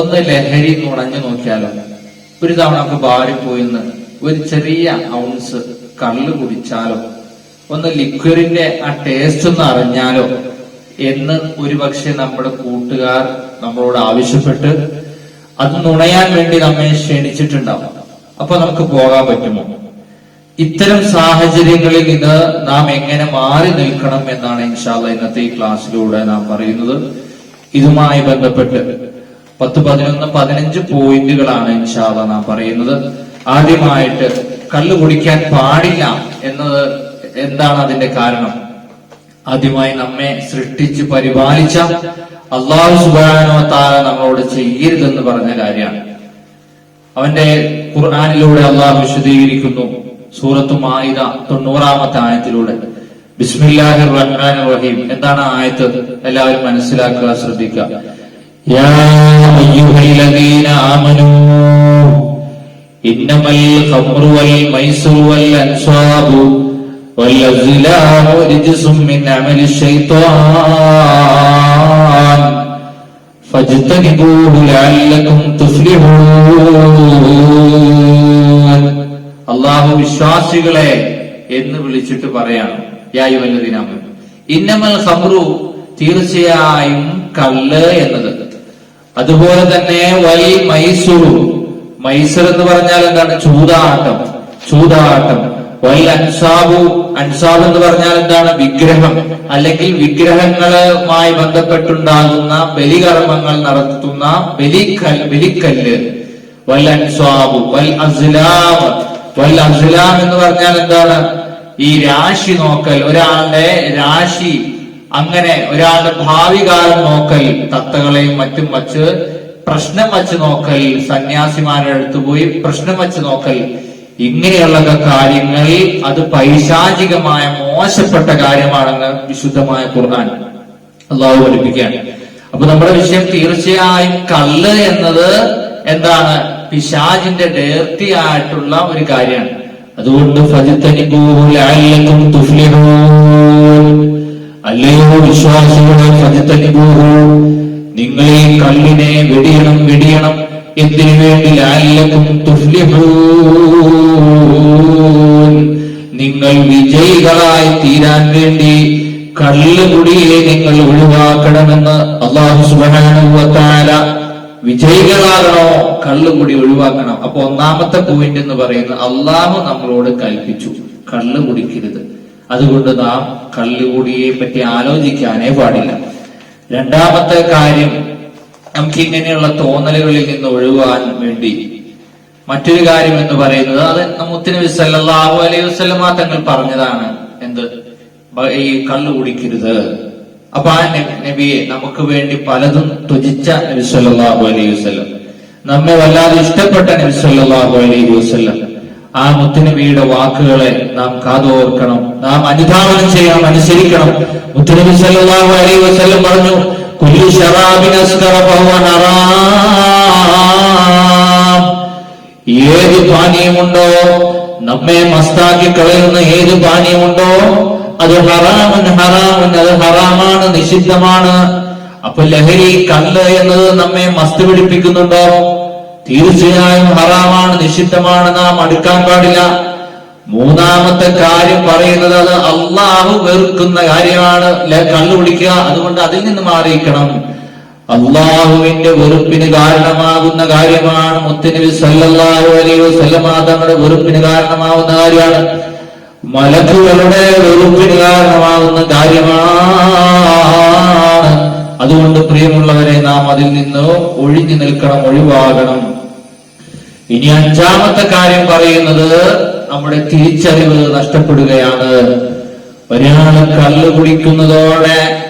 ഒന്ന് ലഹരി നുണഞ്ഞു നോക്കിയാലോ? ഒരു തവണ നമുക്ക് ബാറിൽ പോയിന്ന് ഒരു ചെറിയ ഔൺസ് കള്ള് കുടിച്ചാലോ? ഒന്ന് ലിക്വിഡിന്റെ ആ ടേസ്റ്റ് ഒന്ന് അറിഞ്ഞാലോ? എന്ന് ഒരുപക്ഷെ നമ്മുടെ കൂട്ടുകാർ നമ്മളോട് ആവശ്യപ്പെട്ട് അത് നുണയാൻ വേണ്ടി നമ്മെ ക്ഷണിച്ചിട്ടുണ്ടാവും. അപ്പൊ നമുക്ക് പോകാൻ പറ്റുമോ? ഇത്തരം സാഹചര്യങ്ങളിൽ നിന്ന് നാം എങ്ങനെ മാറി നിൽക്കണം എന്നാണ് ഇൻഷാല്ല ഇന്നത്തെ ഈ ക്ലാസ്സിലൂടെ നാം പറയുന്നത്. ഇതുമായി ബന്ധപ്പെട്ട് പത്ത് പതിനൊന്ന് പതിനഞ്ച് പോയിന്റുകളാണ് ഇൻഷാല്ല നാം പറയുന്നത്. ആദ്യമായിട്ട് കള്ളു കുടിക്കാൻ പാടില്ല എന്നത് എന്താണ് അതിന്റെ കാരണം? ആദ്യമായി നമ്മെ സൃഷ്ടിച്ച് പരിപാലിച്ച അള്ളാഹു സുബാനോ താര നമ്മളോട് ചെയ്യരുതെന്ന് പറഞ്ഞ കാര്യമാണ്. അവന്റെ ഖുർആാനിലൂടെ അള്ളാഹു വിശദീകരിക്കുന്നു. സൂറത്തു മായിദ തൊണ്ണൂറാമത്തെ ആയത്തിലൂടെ. ബിസ്മില്ലാഹിർ റഹ്മാൻ റഹീം. എന്താണ് ആയത്ത്? എല്ലാവരും മനസ്സിലാക്കുക ശ്രദ്ധിക്കുക. യാ അയ്യുഹല്ലദീന ആമനൂ ഇന്നമൽ ഖംറു വൽ മൈസൂർ വൽ അൻസാബു വൽ അസ്ലാമു റിജ്സും മിൻ അമലി ശൈത്വാൻ فاجتنبوه لعلكم تفلحون അള്ളാഹു വിശ്വാസികളെ എന്ന് വിളിച്ചിട്ട് പറയാണ് യായുവല്ലതിനാമൻ ഇന്നമൽ ഖംറു തീർച്ചയായും കള്ള് എന്നത് അതുപോലെ തന്നെ വൈ മൈസൂർ മൈസർ എന്ന് പറഞ്ഞാൽ എന്താണ്? ചൂതാട്ടം. ചൂതാട്ടം. വൈ അൻസാബു അൻസാബ് എന്ന് പറഞ്ഞാൽ എന്താണ്? വിഗ്രഹം. അല്ലെങ്കിൽ വിഗ്രഹങ്ങളുമായി ബന്ധപ്പെട്ടുണ്ടാകുന്ന ബലികർമ്മങ്ങൾ നടത്തുന്ന ബലിക്കൽ ബലിക്കല്ല്. വൽ അൻസാബു വൽ അസ്ലാം. വൽ അസ്ലാം എന്ന് പറഞ്ഞാൽ എന്താണ്? ഈ രാശി നോക്കൽ. ഒരാളുടെ രാശി അങ്ങനെ ഒരാളുടെ ഭാവി കാലം നോക്കൽ തത്തകളെയും മറ്റും വച്ച് പ്രശ്നം വച്ച് നോക്കൽ സന്യാസിമാരുടെ അടുത്ത് പോയി പ്രശ്നം വച്ച് നോക്കൽ. ഇങ്ങനെയുള്ള കാര്യങ്ങൾ അത് പൈശാചികമായ മോശപ്പെട്ട കാര്യമാണെന്ന് വിശുദ്ധമായ ഖുർആൻ അള്ളാഹു പഠിപ്പിക്കുകയാണ്. അപ്പൊ നമ്മുടെ വിഷയം തീർച്ചയായും കള്ള് എന്നത് എന്താണ്? പിശാജിന്റെ ഡേർത്തി ആയിട്ടുള്ള ഒരു കാര്യമാണ്. അതുകൊണ്ട് തുഫ്ലിഹൂൻ. അല്ലയോ വിശ്വാസികളെ ഫജിത്തനിബൂഹു നിങ്ങൾ ഈ കള്ളിനെ വെടിയണം വെടിയണം. എന്തിനു വേണ്ടി ലാലക്കും നിങ്ങൾ വിജയികളായി തീരാൻ വേണ്ടി കള്ളുകുടിയെ നിങ്ങൾ ഒഴിവാക്കണമെന്ന് അള്ളാഹു സുബാനുവത്താല വിജയികളാകണോ? കള്ളുകുടി ഒഴിവാക്കണം. അപ്പൊ ഒന്നാമത്തെ പോയിന്റ് എന്ന് പറയുന്നത് അള്ളാഹു നമ്മളോട് കൽപ്പിച്ചു. കള്ളു കുടിക്കരുത് അതുകൊണ്ട് നാം കള്ളുകൂടിയെ പറ്റി ആലോചിക്കാനേ പാടില്ല. രണ്ടാമത്തെ കാര്യം നമുക്ക് ഇങ്ങനെയുള്ള തോന്നലുകളിൽ നിന്ന് ഒഴിവാൻ വേണ്ടി മറ്റൊരു കാര്യം എന്ന് പറയുന്നത് അത് മുത്തുനബി സല്ലല്ലാഹു അലൈഹി വസല്ലമ തങ്ങൾ പറഞ്ഞതാണ്. എന്ത്? ഈ കള്ളു കുടിക്കരുത്. അപ്പൊ ആ നബിയെ നമുക്ക് വേണ്ടി പലതും ത്വജിച്ച നബി സല്ലല്ലാഹു അലൈഹി വസല്ലം. നമ്മെ വല്ലാതെ ഇഷ്ടപ്പെട്ട നബി സല്ലല്ലാഹു അലൈഹി വസല്ലം. ആ മുത്തുനബിയുടെ വാക്കുകളെ നാം കാതോർക്കണം. നാം അനുധാവനം ചെയ്യാം അനുസരിക്കണം. മുത്തുനബി സല്ലല്ലാഹു അലൈഹി വസല്ലം പറഞ്ഞു ഏത് പാനീയമുണ്ടോ നമ്മെ മസ്താക്കി കളയുന്ന ഏത് പാനീയമുണ്ടോ അത് ഹറാമൻ ഹറാമൻ അത് ഹറാമാണ് നിഷിദ്ധമാണ്. അപ്പൊ ലഹരി കല്ല് എന്നത് നമ്മെ മസ്ത് പിടിപ്പിക്കുന്നുണ്ടോ? തീർച്ചയായും ഹറാമാണ് നിഷിദ്ധമാണ് നാം അടുക്കാൻ പാടില്ല. മൂന്നാമത്തെ കാര്യം പറയുന്നത് അത് അള്ളാഹു വെറുക്കുന്ന കാര്യമാണ്. കണ്ണു കുടിക്കുക അതുകൊണ്ട് അതിൽ നിന്ന് മാറിയിക്കണം അള്ളാഹുവിന്റെ വെറുപ്പിന് കാരണമാകുന്ന കാര്യമാണ്. മുത്തനബി സല്ലല്ലാഹു അലൈഹി വസല്ലമ തങ്ങളുടെ വെറുപ്പിന് കാരണമാകുന്ന കാര്യമാണ്. മലക്കുകളുടെ വെറുപ്പിന് കാരണമാകുന്ന കാര്യമാണ്. അതുകൊണ്ട് പ്രിയമുള്ളവരെ നാം അതിൽ നിന്ന് ഒഴിഞ്ഞു നിൽക്കണം ഒഴിവാകണം. ഇനി അഞ്ചാമത്തെ കാര്യം പറയുന്നത് നമ്മുടെ തിരിച്ചറിവ് നഷ്ടപ്പെടുകയാണ്. ഒരാൾ കല്ല് കുടിക്കുന്നതോടെ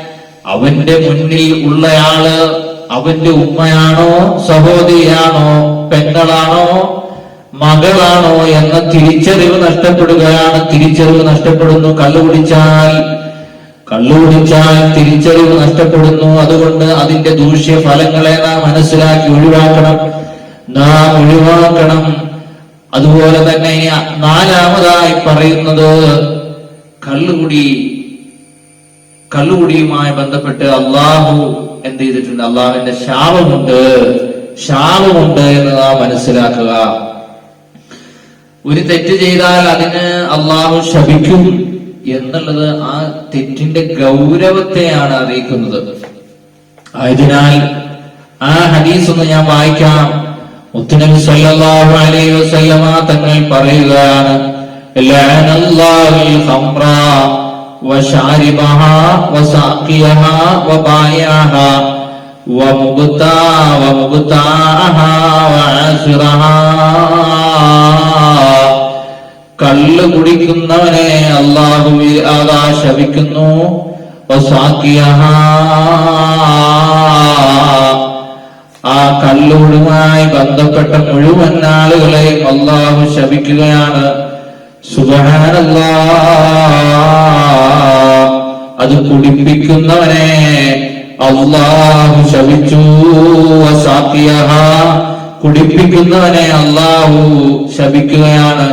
അവന്റെ മുന്നിൽ ഉള്ളയാൾ അവന്റെ ഉമ്മയാണോ സഹോദരിയാണോ പെങ്ങളാണോ മകളാണോ എന്ന തിരിച്ചറിവ് നഷ്ടപ്പെടുകയാണ്. തിരിച്ചറിവ് നഷ്ടപ്പെടുന്നു. കള്ളു കുടിച്ചാൽ കള്ളു കുടിച്ചാൽ തിരിച്ചറിവ് നഷ്ടപ്പെടുന്നു. അതുകൊണ്ട് അതിന്റെ ദൂഷ്യ ഫലങ്ങളെ നാം മനസ്സിലാക്കി ഒഴിവാക്കണം. നാം ഒഴിവാക്കണം. അതുപോലെ തന്നെ നാലാമതായി പറയുന്നത് കള്ളുകുടി കള്ളുകുടിയുമായി ബന്ധപ്പെട്ട് അള്ളാഹു എന്ത് ചെയ്തിട്ടുണ്ട്? അള്ളാഹുവിന്റെ ശാപമുണ്ട്. ശാപമുണ്ട് എന്ന് നാം മനസ്സിലാക്കുക. ഒരു തെറ്റ് ചെയ്താൽ അതിന് അള്ളാഹു ശപിക്കും എന്നുള്ളത് ആ തെറ്റിന്റെ ഗൗരവത്തെയാണ് അറിയിക്കുന്നത്. ആയതിനാൽ ആ ഹദീസ് ഒന്ന് ഞാൻ വായിക്കാം. സല്ലല്ലാഹു അലൈഹി വസല്ലമ തങ്ങൾ കള്ള് കുടിക്കുന്നവനെ അള്ളാഹു അതാ ശപിക്കുന്നു വസാക്കിയഹാ. ആ കല്ലോടുമായി ബന്ധപ്പെട്ട മുഴുവൻ ആളുകളെയും അള്ളാഹു ശപിക്കുകയാണ്. അത് കുടിപ്പിക്കുന്നവനെ അള്ളാഹു ശപിച്ചു. കുടിപ്പിക്കുന്നവനെ അള്ളാഹു ശപിക്കുകയാണ്.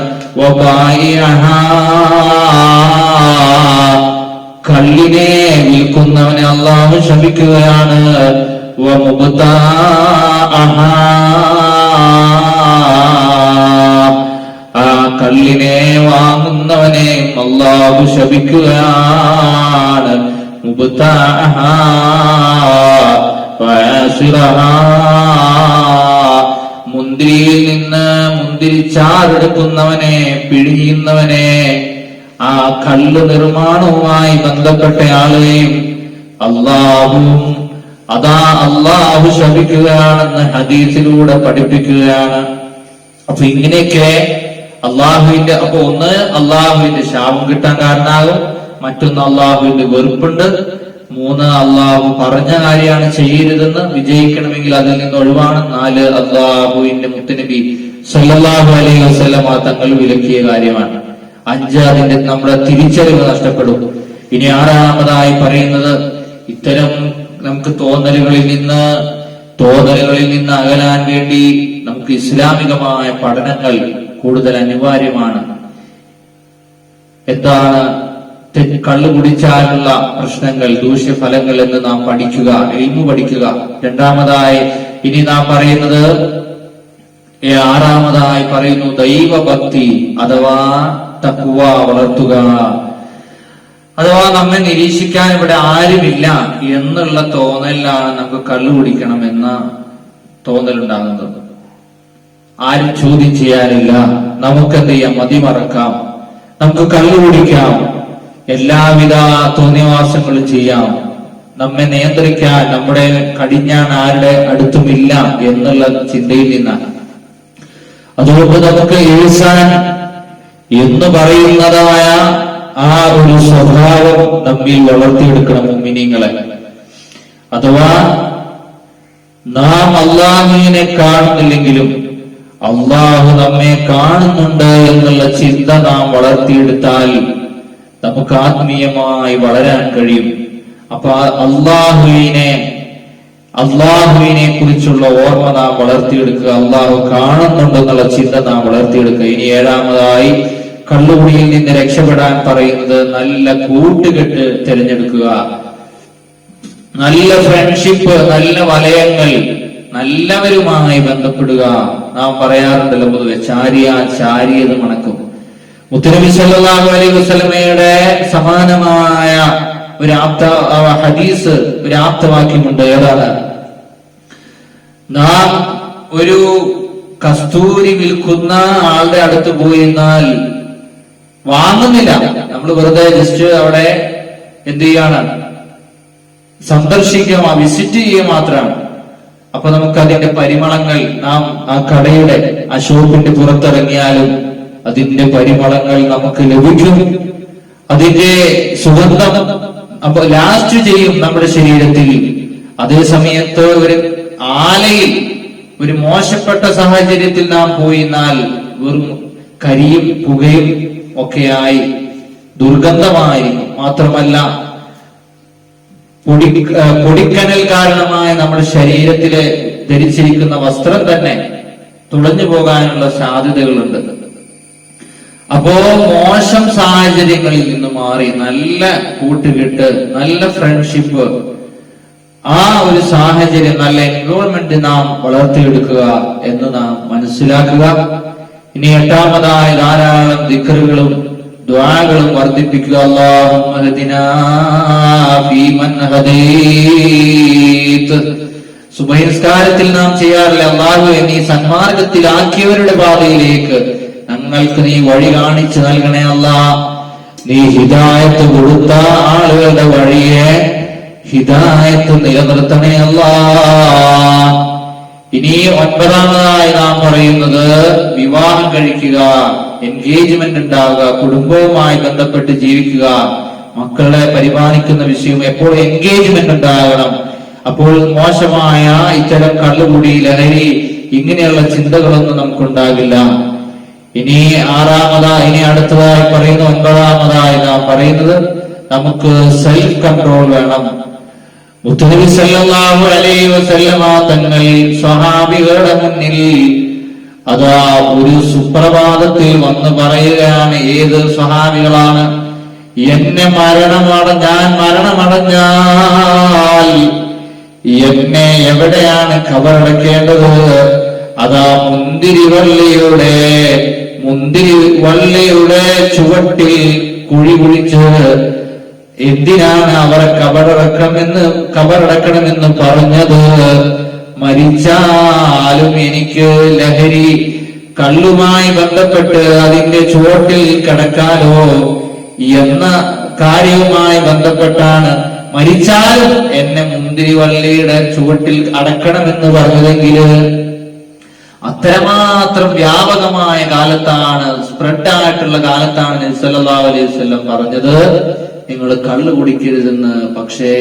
കള്ളിനെ വിൽക്കുന്നവനെ അള്ളാഹു ശപിക്കുകയാണ്. വമുബ്താഅഹാ. ആ കള്ളിനെ വാങ്ങുന്നവനെ അള്ളാഹു ശപിക്കുകയാണ്. മുന്തിരിയിൽ നിന്ന് മുന്തിരിച്ചാറെടുക്കുന്നവനെ പിഴിയുന്നവനെ ആ കല്ല് നിർമ്മാണവുമായി ബന്ധപ്പെട്ട ആളെയും അള്ളാഹുവും അതാ അള്ളാഹു ശപിക്കുകയാണെന്ന് ഹദീസിലൂടെ പഠിപ്പിക്കുകയാണ്. അപ്പൊ ഇങ്ങനെയൊക്കെ അള്ളാഹുവിന്റെ അപ്പൊ ഒന്ന് അള്ളാഹുവിന്റെ ശാപം കിട്ടാൻ കാരണമാകും മറ്റൊന്ന് അള്ളാഹുവിന്റെ വെറുപ്പുണ്ട്. മൂന്ന് അള്ളാഹു പറഞ്ഞ കാര്യമാണ് ചെയ്യരുതെന്ന് വിജയിക്കണമെങ്കിൽ അതിൽ നിന്ന് ഒഴിവാണ്. നാല് അള്ളാഹുവിന്റെ മുത്തനബി സല്ലാഹു അലൈഹി വസല്ലമ തങ്ങൾ വിലക്കിയ കാര്യമാണ്. അഞ്ച് അതിന്റെ നമ്മുടെ തിരിച്ചറിവ് നഷ്ടപ്പെടും. ഇനി ആറാമതായി പറയുന്നത് ഇത്തരം നമുക്ക് തോന്നലുകളിൽ നിന്ന് തോന്നലുകളിൽ നിന്ന് അകലാൻ വേണ്ടി നമുക്ക് ഇസ്ലാമികമായ പഠനങ്ങൾ കൂടുതൽ അനിവാര്യമാണ്. എന്താണ്? കള്ളു കുടിച്ചാലുള്ള പ്രശ്നങ്ങൾ ദൂഷ്യഫലങ്ങൾ എന്ന് നാം പഠിക്കുക എൽമു പഠിക്കുക. രണ്ടാമതായി ഇനി നാം പറയുന്നത് ആറാമതായി പറയുന്നു ദൈവഭക്തി അഥവാ തക്കുവ വളർത്തുക. അഥവാ നമ്മെ നിരീക്ഷിക്കാൻ ഇവിടെ ആരുമില്ല എന്നുള്ള തോന്നലിലാണ് നമുക്ക് കള്ളു കുടിക്കണം എന്ന തോന്നലുണ്ടാകുന്നത്. ആരും ചോദ്യം ചെയ്യാനില്ല. നമുക്ക് എന്ത് ചെയ്യാം മതിമറക്കാം നമുക്ക് കള്ളു കുടിക്കാം. എല്ലാവിധ തോന്നിയവാസങ്ങളും ചെയ്യാം. നമ്മെ നിയന്ത്രിക്കാൻ നമ്മുടെ കടിഞ്ഞാൻ ആരുടെ അടുത്തുമില്ല എന്നുള്ള ചിന്തയിൽ നിന്നാണ്. അതുകൊണ്ട് നമുക്ക് എഴുസാൻ എന്ന് പറയുന്നതായ ആ ഒരു സ്വഭാവം നമ്മിൽ വളർത്തിയെടുക്കണം മിനിങ്ങളെ അഥവാ നാം അള്ളാഹുവിനെ കാണുന്നില്ലെങ്കിലും അള്ളാഹു നമ്മെ കാണുന്നുണ്ട് എന്നുള്ള ചിന്ത നാം വളർത്തിയെടുത്താൽ നമുക്ക് ആത്മീയമായി വളരാൻ കഴിയും. അപ്പൊ അള്ളാഹുവിനെ അള്ളാഹുവിനെ കുറിച്ചുള്ള ഓർമ്മ നാം വളർത്തിയെടുക്കുക അള്ളാഹു കാണുന്നുണ്ടെന്നുള്ള ചിന്ത നാം വളർത്തിയെടുക്കുക. ഇനി ഏഴാമതായി കള്ളുകുടിയിൽ നിന്ന് രക്ഷപ്പെടാൻ പറയുന്നത് നല്ല കൂട്ടുകെട്ട് തിരഞ്ഞെടുക്കുക. നല്ല ഫ്രണ്ട്ഷിപ്പ് നല്ല വലയങ്ങൾ നല്ലവരുമായി ബന്ധപ്പെടുക. നാം പറയാറുണ്ടല്ലോ പൊതുവെ ചാരിയ ചാരിയത് മണക്കും. മുത്തനബി സല്ലല്ലാഹു അലൈഹി വസല്ലമയുടെ സമാനമായ ഒരു ആപ്ത ഹദീസ് ഒരു ആപ്തവാക്യമുണ്ട്. ഏതാണ്? നാം ഒരു കസ്തൂരി വിൽക്കുന്ന ആളുടെ അടുത്ത് പോയിരുന്നാൽ വാങ്ങുന്നില്ല. നമ്മൾ വെറുതെ ജസ്റ്റ് അവിടെ എന്ത് ചെയ്യാണ്? സന്ദർശിക്കുക വിസിറ്റ് ചെയ്യുക മാത്രമാണ്. അപ്പൊ നമുക്ക് അതിന്റെ പരിമളങ്ങൾ നാം ആ കടയുടെ ആ ഷോപ്പിന്റെ പുറത്തിറങ്ങിയാലും അതിന്റെ പരിമളങ്ങൾ നമുക്ക് ലഭിക്കും. അതിന്റെ സുഗന്ധം അപ്പൊ ലാസ്റ്റ് ചെയ്യും നമ്മുടെ ശരീരത്തിൽ. അതേ സമയത്ത് ഒരു ആലയിൽ ഒരു മോശപ്പെട്ട സാഹചര്യത്തിൽ നാം പോയിന്നാൽ വെറും കരിയും പുകയും ഒക്കെയായി ദുർഗന്ധമായി മാത്രമല്ല പൊടി പൊടിക്കനൽ കാരണമായ നമ്മുടെ ശരീരത്തിൽ ധരിച്ചിരിക്കുന്ന വസ്ത്രം തന്നെ തുളഞ്ഞു പോകാനുള്ള സാധ്യതകളുണ്ട്. അപ്പോ മോശം സാഹചര്യങ്ങളിൽ നിന്ന് മാറി നല്ല കൂട്ടുകെട്ട് നല്ല ഫ്രണ്ട്ഷിപ്പ് ആ ഒരു സാഹചര്യം നല്ല എൻവയോൺമെന്റ് നാം വളർത്തിയെടുക്കുക എന്ന് നാം മനസ്സിലാക്കുക. ഇനി എട്ടാമതായ ധാരാളം ദിക്കറുകളും ദ്വാകളും വർദ്ധിപ്പിക്കുക. അല്ലാഹുമ്മ ഹദിനാ ഫീമൻ ഹദീത്. സുബഹി നിസ്കാരത്തിൽ നാം ചെയ്യാറില്ല. അള്ളാഹു നീ സന്മാർഗത്തിലാക്കിയവരുടെ പാതയിലേക്ക് ഞങ്ങൾക്ക് നീ വഴി കാണിച്ചു നൽകണേ അല്ല. നീ ഹിതായത്ത് കൊടുത്ത ആളുകളുടെ വഴിയെ ഹിതായത്ത് നിലനിർത്തണേ അല്ല. ഇനി ഒൻപതാമതായി നാം പറയുന്നത് വിവാഹം കഴിക്കുക എൻഗേജ്മെന്റ് ഉണ്ടാവുക കുടുംബവുമായി ബന്ധപ്പെട്ട് ജീവിക്കുക മക്കളെ പരിപാലിക്കുന്ന വിഷയം എപ്പോൾ എൻഗേജ്മെന്റ് ഉണ്ടാകണം? അപ്പോൾ മോശമായ ഇത്തരം കള്ളുകൂടി ലഹരി ഇങ്ങനെയുള്ള ചിന്തകളൊന്നും നമുക്കുണ്ടാകില്ല. ഇനി ആറാമതായി ഇനി അടുത്തതായി പറയുന്ന ഒൻപതാമതായി നാം പറയുന്നത് നമുക്ക് സെൽഫ് കൺട്രോൾ വേണം. മുത്തനബി സല്ലല്ലാഹു അലൈഹി വസല്ലമ തങ്ങൾ സ്വഹാബികളുടെ മുന്നിൽ അതാ ഒരു സുപ്രഭാതത്തിൽ വന്ന് പറയുകയാണ് ഏത് സ്വഹാബികളാണ്? എന്നെ മരണമട ഞാൻ മരണമടഞ്ഞാൽ എന്നെ എവിടെയാണ് കബറടക്കേണ്ടത്? അതാ മുന്തിരിവള്ളിയുടെ മുന്തിരി വള്ളിയുടെ ചുവട്ടിൽ കുഴി കുഴിച്ച് എന്തിനാണ് അവരെ കബറടക്കമെന്ന് കബറടക്കണമെന്ന് പറഞ്ഞത്? മരിച്ചാലും എനിക്ക് ലഹരി കള്ളുമായി ബന്ധപ്പെട്ട് അതിന്റെ ചുവട്ടിൽ കിടക്കാലോ എന്ന കാര്യവുമായി ബന്ധപ്പെട്ടാണ് മരിച്ചാലും എന്നെ മുന്തിരിവള്ളിയുടെ ചുവട്ടിൽ അടക്കണമെന്ന് പറഞ്ഞതെങ്കിൽ അത്രമാത്രം വ്യാപകമായ കാലത്താണ് സ്പ്രെഡ് ആയിട്ടുള്ള കാലത്താണ് നബി സല്ലല്ലാഹു അലൈഹി വസല്ലം പറഞ്ഞത്. നിങ്ങൾ കള്ളു കുടിക്കരുതെന്ന് പക്ഷേ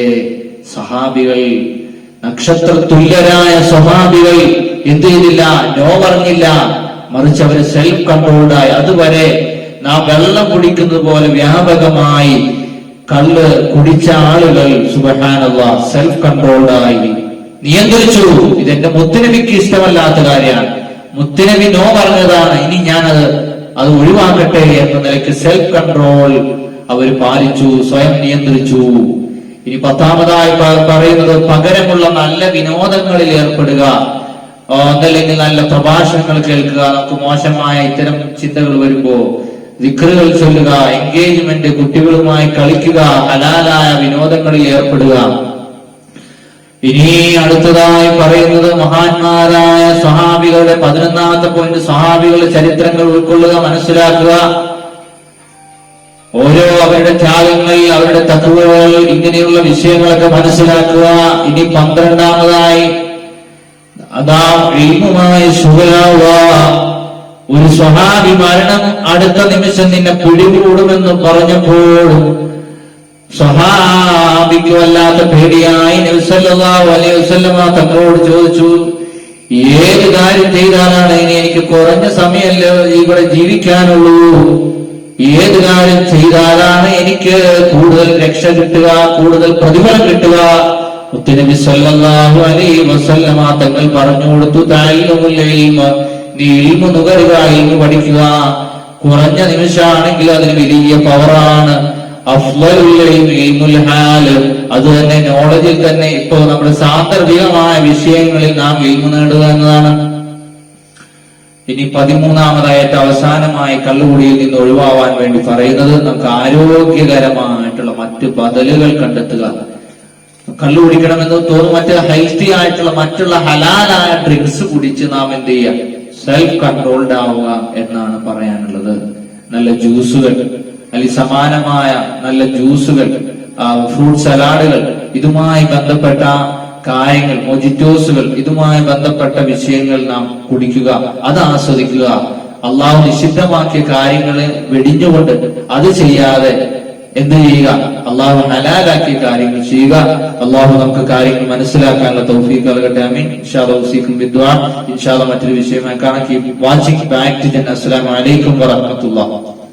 സഹാബികൾ നക്ഷത്ര തുല്യരായ സ്വഹാബികൾ എന്ത് ചെയ്തില്ല നോ പറഞ്ഞില്ല മറിച്ച് അവർ സെൽഫ് കൺട്രോൾഡായി അതുവരെ നാം വെള്ളം കുടിക്കുന്നത് പോലെ വ്യാപകമായി കള്ള് കുടിച്ച ആളുകൾ സുബഹാനുള്ള സെൽഫ് കൺട്രോൾഡായി നിയന്ത്രിച്ചു. ഇതെന്റെ മുത്തുനബിക്ക് ഇഷ്ടമല്ലാത്ത കാര്യമാണ്. മുത്തുനബി നോ പറഞ്ഞതാണ് ഇനി ഞാനത് അത് ഒഴിവാക്കട്ടെ എന്ന നിലയ്ക്ക് സെൽഫ് കൺട്രോൾ അവർ പാലിച്ചു സ്വയം നിയന്ത്രിച്ചു. ഇനി പത്താമതായി പറയുന്നത് പകരമുള്ള നല്ല വിനോദങ്ങളിൽ ഏർപ്പെടുക. ഒന്നല്ലെങ്കിൽ നല്ല പ്രഭാഷണങ്ങൾ കേൾക്കുക. നമുക്ക് മോശമായ ഇത്തരം ചിന്തകൾ വരുമ്പോ വിക്രുകൾ ചൊല്ലുക എൻഗേജ്മെന്റ് കുട്ടികളുമായി കളിക്കുക ഹലാലായ വിനോദങ്ങളിൽ ഏർപ്പെടുക. ഇനി അടുത്തതായി പറയുന്നത് മഹാന്മാരായ സ്വഹാബികളുടെ പതിനൊന്നാമത്തെ പോയിന്റ് സ്വഹാബികളുടെ ചരിത്രങ്ങൾ ഉൾക്കൊള്ളുക മനസ്സിലാക്കുക. ഓരോ അവരുടെ ത്യാഗങ്ങൾ അവരുടെ തത്വങ്ങൾ ഇങ്ങനെയുള്ള വിഷയങ്ങളൊക്കെ മനസ്സിലാക്കുക. ഇനി പന്ത്രണ്ടാമതായി അതാ എഴുതുമായി സുഖയാവുക ഒരു സ്വഹാബി മരണം അടുത്ത നിമിഷം നിന്നെ പിടികൂടുമെന്ന് പറഞ്ഞപ്പോൾ സ്വഹാബിക്ക് വല്ലാത്ത പേടിയായി. വസല്ലമ തങ്ങളോട് ചോദിച്ചു ഏത് കാര്യം ചെയ്താലാണ് ഇനി എനിക്ക് കുറഞ്ഞ സമയമല്ലേ ഇവിടെ ജീവിക്കാനുള്ളൂ? ഏത് കാര്യം ചെയ്താലാണ് എനിക്ക് കൂടുതൽ രക്ഷ കിട്ടുക കൂടുതൽ പ്രതിഫലം കിട്ടുക? മുത്തുനബി സല്ലല്ലാഹു അലൈഹി വസല്ലമ തങ്ങൾ പറഞ്ഞു കൊടുത്തു ഇൽമു പഠിക്കുക കുറഞ്ഞ നിമിഷമാണെങ്കിൽ അതിന് വലിയ പവറാണ് അത് തന്നെ നോളജിൽ തന്നെ ഇപ്പോ നമ്മുടെ സാന്ദർഭികമായ വിഷയങ്ങളിൽ നാം ഇൽമു നേടുക എന്നതാണ്. ഇനി പതിമൂന്നാമതായിട്ട് അവസാനമായി കള്ളുകുടിയിൽ നിന്ന് ഒഴിവാവാൻ വേണ്ടി പറയുന്നത് നമുക്ക് ആരോഗ്യകരമായിട്ടുള്ള മറ്റ് ബദലുകൾ കണ്ടെത്തുക. കള്ളു കുടിക്കണമെന്ന് തോന്നും മറ്റ് ഹെൽത്തി ആയിട്ടുള്ള മറ്റുള്ള ഹലാലായ ഡ്രിങ്ക്സ് കുടിച്ച് നാം എന്ത് ചെയ്യുക? സെൽഫ് കൺട്രോൾഡ് ആവുക എന്നാണ് പറയാനുള്ളത്. നല്ല ജ്യൂസുകൾ അല്ലെങ്കിൽ സമാനമായ നല്ല ജ്യൂസുകൾ ഫ്രൂട്ട് സലാഡുകൾ ഇതുമായി ബന്ധപ്പെട്ട കാര്യങ്ങൾ മൊജിറ്റോസുകൾ ഇതുമായി ബന്ധപ്പെട്ട വിഷയങ്ങൾ നാം കുടിക്കുക അത് ആസ്വദിക്കുക. അള്ളാഹു നിഷിദ്ധമാക്കിയ കാര്യങ്ങളെ വെടിഞ്ഞുകൊണ്ട് അത് ചെയ്യാതെ എന്ത് ചെയ്യുക? അള്ളാഹു ഹലാലാക്കിയ കാര്യങ്ങൾ ചെയ്യുക. അള്ളാഹു നമുക്ക് കാര്യങ്ങൾ മനസ്സിലാക്കാനുള്ള തൗഫീഖ് നൽകട്ടെ. അമീൻ ഇൻഷാല്ലാ ഉസീക്കും വിദ്വാൻ ഇൻഷാല്ലാ മറ്റൊരു വിഷയമായി കാണാം. വാച്ചിങ് ബാക്ക് ടു ജൻ. അസ്സലാമു അലൈക്കും വറഹ്മത്തുള്ളാഹി.